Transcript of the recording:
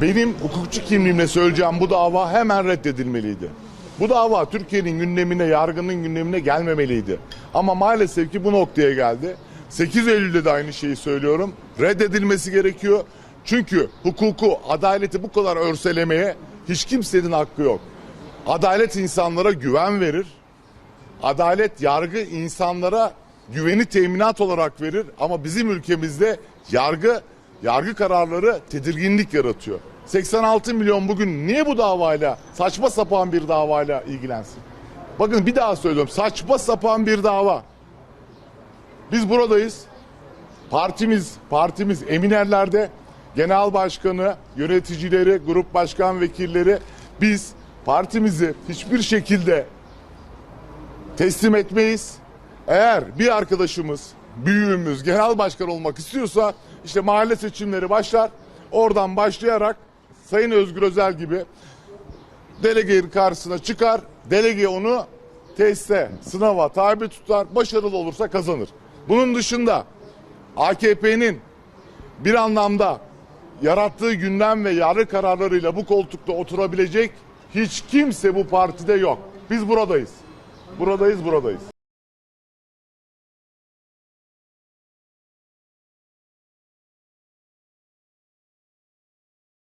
Benim hukukçu kimliğimle söyleyeceğim bu dava hemen reddedilmeliydi. Bu dava Türkiye'nin gündemine, yargının gündemine gelmemeliydi. Ama maalesef ki bu noktaya geldi. 8 Eylül'de de aynı şeyi söylüyorum. Reddedilmesi gerekiyor. Çünkü hukuku, adaleti bu kadar örselemeye hiç kimsenin hakkı yok. Adalet insanlara güven verir. Adalet, yargı insanlara güveni teminat olarak verir. Ama bizim ülkemizde yargı, yargı kararları tedirginlik yaratıyor. 86 milyon bugün niye bu davayla, saçma sapan bir davayla ilgilensin? Bakın bir daha söylüyorum, saçma sapan bir dava. Biz buradayız. Partimiz, partimiz Eminerler'de genel başkanı, yöneticileri, grup başkan vekilleri biz partimizi hiçbir şekilde teslim etmeyiz. Eğer bir arkadaşımız, büyüğümüz genel başkan olmak istiyorsa işte mahalle seçimleri başlar. Oradan başlayarak Sayın Özgür Özel gibi delegenin karşısına çıkar. Delege onu teste, sınava tabi tutar. Başarılı olursa kazanır. Bunun dışında AKP'nin bir anlamda yarattığı gündem ve yargı kararlarıyla bu koltukta oturabilecek hiç kimse bu partide yok. Biz buradayız. Buradayız, buradayız.